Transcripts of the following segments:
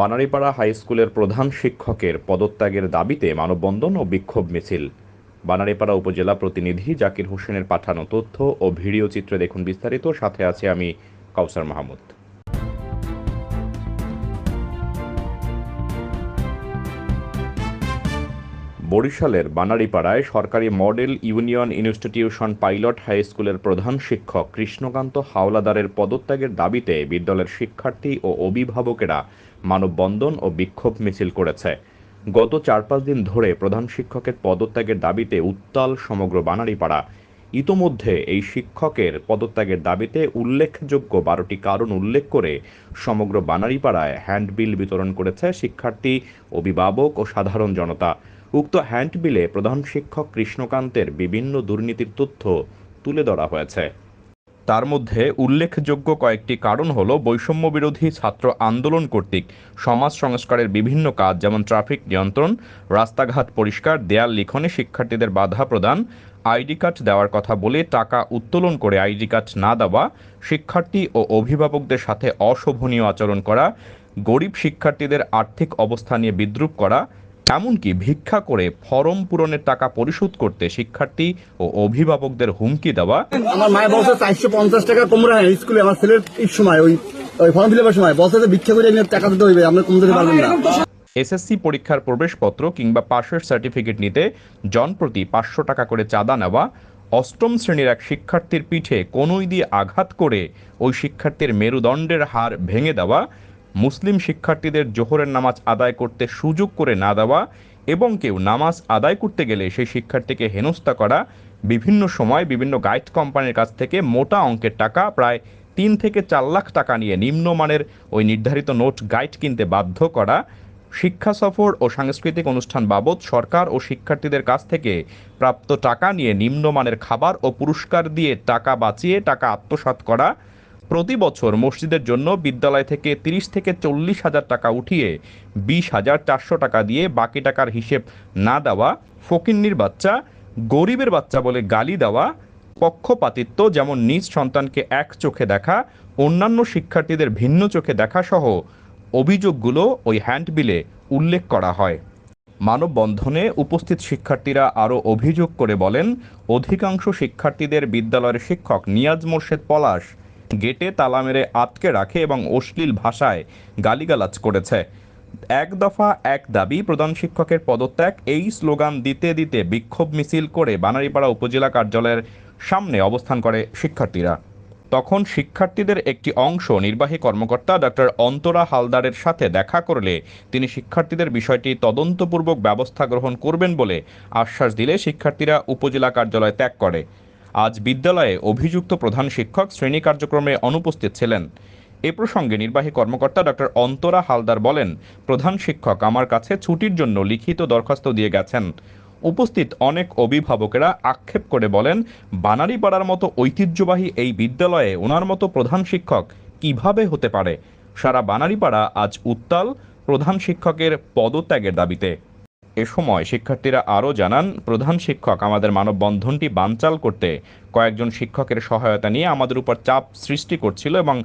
Banaripara high স্কুলের প্রধান শিক্ষকের পদত্যাগের দাবিতে মানববন্ধন ও বিক্ষোভ মিছিল। বানারীপাড়া উপজেলা প্রতিনিধি জাকির হোসেনের পাঠানো তথ্য ও ভিডিও চিত্রে দেখুন বিস্তারিত। সাথে আছে আমি কাউসার মাহমুদ। বরিশালের বানারীপাড়ায় সরকারি model union institution pilot high স্কুলের প্রধান শিক্ষক কৃষ্ণকান্ত হাওলাদারের পদত্যাগের দাবিতে বিদ্যালয়ের শিক্ষার্থী ও অভিভাবকেরা মানববন্ধন ও বিক্ষোভ মিছিল করেছে। গত চার পাঁচ দিন ধরে প্রধান শিক্ষকের পদত্যাগের দাবিতে উত্তাল সমগ্র বানারীপাড়া। ইতোমধ্যে এই শিক্ষকের পদত্যাগের দাবিতে উল্লেখযোগ্য বারোটি কারণ উল্লেখ করে সমগ্র বানারীপাড়ায় হ্যান্ডবিল বিতরণ করেছে শিক্ষার্থী, অভিভাবক ও সাধারণ জনতা। উক্ত হ্যান্ডবিলে প্রধান শিক্ষক কৃষ্ণকান্তের বিভিন্ন দুর্নীতির তথ্য তুলে ধরা হয়েছে। তার মধ্যে উল্লেখযোগ্য কয়েকটি কারণ হলো বৈষম্য বিরোধী ছাত্র আন্দোলন কর্তৃক সমাজ সংস্কারের বিভিন্ন কাজ যেমন ট্রাফিক নিয়ন্ত্রণ, রাস্তাঘাট পরিষ্কার, দেয়াল লিখনে শিক্ষার্থীদের বাধা প্রদান, আইডি কার্ড দেওয়ার কথা বলে টাকা উত্তোলন করে আইডি কার্ড না দেওয়া, শিক্ষার্থী ও অভিভাবকদের সাথে অশোভনীয় আচরণ করা, গরিব শিক্ষার্থীদের আর্থিক অবস্থা নিয়ে বিদ্রুপ করা এমনকি ভিক্ষা করে ফরম পূরণের টাকা পরিশোধ করতে শিক্ষার্থী ও অভিভাবকদের হুমকি দেওয়া। আমার মায়ের বলছে চারশো পঞ্চাশ টাকা কমরা হয় স্কুলে আমার ছেলের সময় ওই ওই ফর্ম ফিল সময়। বলছে যে ভিক্ষা করে টাকা দিতে হইবে আপনি কম দিতে পারবেন না। এসএসসি পরীক্ষার প্রবেশপত্র কিংবা পাশের সার্টিফিকেট নিতে জনপ্রতি পাঁচশো টাকা করে চাঁদা নেওয়া অষ্টম শ্রেণির এক শিক্ষার্থীর পিঠে কনুই দিয়ে আঘাত করে ওই শিক্ষার্থীর মেরুদণ্ডের হার ভেঙে দেওয়া মুসলিম শিক্ষার্থীদের জোহরের নামাজ আদায় করতে সুযোগ করে না দেওয়া এবং কেউ নামাজ আদায় করতে গেলে সেই শিক্ষার্থীকে হেনস্থা করা, বিভিন্ন সময় বিভিন্ন গাইড কোম্পানির কাছ থেকে মোটা অঙ্কের টাকা, প্রায় তিন থেকে চার লাখ টাকা নিয়ে নিম্নমানের ওই নির্ধারিত নোট গাইড কিনতে বাধ্য করা, শিক্ষা সফর ও সাংস্কৃতিক অনুষ্ঠান বাবদ সরকার ও শিক্ষার্থীদের কাছ থেকে প্রাপ্ত টাকা নিয়ে নিম্নমানের খাবার ও পুরস্কার দিয়ে টাকা বাঁচিয়ে টাকা আত্মসাৎ করা প্রতি বছর মসজিদের জন্য বিদ্যালয় থেকে তিরিশ থেকে চল্লিশ হাজার টাকা উঠিয়ে বিশ হাজার চারশো টাকা দিয়ে বাকি টাকার হিসেব না দেওয়া, ফকিন্নির বাচ্চা, গরিবের বাচ্চা বলে গালি দেওয়া, পক্ষপাতিত্ব যেমন নিজ সন্তানকে এক চোখে দেখা, অন্যান্য শিক্ষার্থীদের ভিন্ন চোখে দেখা সহ অভিযোগগুলো ওই হ্যান্ডবিলে উল্লেখ করা হয়। মানববন্ধনে উপস্থিত শিক্ষার্থীরা আরও অভিযোগ করে বলেন, অধিকাংশ শিক্ষার্থীদের বিদ্যালয়ের শিক্ষক নিয়াজ মোর্শেদ পলাশ গেটে তালা মেরে আটকে রাখে এবং অশ্লীল ভাষায় গালিগালাজ করেছে। এক দফা এক দাবি প্রধান শিক্ষকের পদত্যাগ। এই স্লোগান দিতে দিতে বিক্ষোভ মিছিল করে বানারীপাড়া উপজেলা কার্যালয়ের সামনে অবস্থান করে শিক্ষার্থীরা। তখন শিক্ষার্থীদের একটি অংশ নির্বাহী কর্মকর্তা ডক্টর অন্তরা হালদারের সাথে দেখা করলে তিনি শিক্ষার্থীদের বিষয়টি তদন্তপূর্বক ব্যবস্থা গ্রহণ করবেন বলে আশ্বাস দিলে শিক্ষার্থীরা উপজেলা কার্যালয় ত্যাগ করে। আজ বিদ্যালয়ে অভিযুক্ত প্রধান শিক্ষক শ্রেণি কার্যক্রমে অনুপস্থিত ছিলেন। এ প্রসঙ্গে নির্বাহী কর্মকর্তা ডক্টর অন্তরা হালদার বলেন, প্রধান শিক্ষক আমার কাছে ছুটির জন্য লিখিত দরখাস্ত দিয়ে গেছেন। উপস্থিত অনেক অভিভাবকেরা আক্ষেপ করে বলেন, বানারীপাড়ার মতো ঐতিহ্যবাহী এই বিদ্যালয়ে ওনার মতো প্রধান শিক্ষক কীভাবে হতে পারে? সারা বানারীপাড়া আজ উত্তাল প্রধান শিক্ষকের পদত্যাগের দাবিতে। এ সময় শিক্ষার্থীরা আরও জানান, প্রধান শিক্ষক আমাদের মানববন্ধনটি বানচাল করতে কয়েকজন শিক্ষকের সহায়তা নিয়ে আমাদের উপর চাপ সৃষ্টি করছিল এবং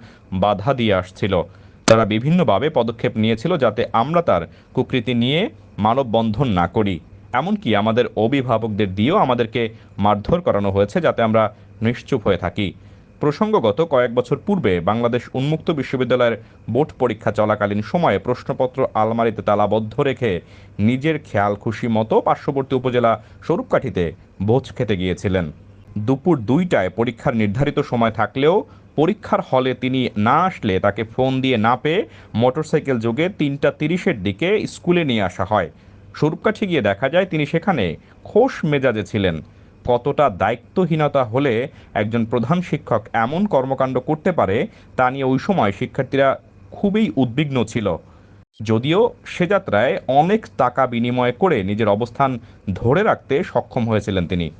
বাধা দিয়ে আসছিল। তারা বিভিন্নভাবে পদক্ষেপ নিয়েছিল যাতে আমরা তার কুকৃতি নিয়ে মানববন্ধন না করি। এমনকি আমাদের অভিভাবকদের দিয়েও আমাদেরকে মারধর করানো হয়েছে যাতে আমরা নিশ্চুপ হয়ে থাকি। প্রসঙ্গগত কয়েক বছর পূর্বে বাংলাদেশ উন্মুক্ত বিশ্ববিদ্যালয়ের বোর্ড পরীক্ষা চলাকালীন সময়ে প্রশ্নপত্র আলমারিতে তালাবদ্ধ রেখে নিজের খেয়াল খুশি মতো পার্শ্ববর্তী উপজেলা স্বরূপকাঠিতে ভোজ খেতে গিয়েছিলেন। দুপুর দুইটায় পরীক্ষার নির্ধারিত সময় থাকলেও পরীক্ষার হলে তিনি না আসলে তাকে ফোন দিয়ে না পেয়ে মোটরসাইকেল যোগে তিনটা তিরিশের দিকে স্কুলে নিয়ে আসা হয়। স্বরূপকাঠি গিয়ে দেখা যায় তিনি সেখানে খোশ মেজাজে ছিলেন। কতটা দায়িত্বহীনতা হলে একজন প্রধান শিক্ষক এমন কর্মকাণ্ড করতে পারে, তা নিয়ে ওই সময় শিক্ষার্থীরা খুবই উদ্বিগ্ন ছিল। যদিও সে যাত্রায় অনেক টাকা বিনিময় করে নিজের অবস্থান ধরে রাখতে সক্ষম হয়েছিলেন তিনি।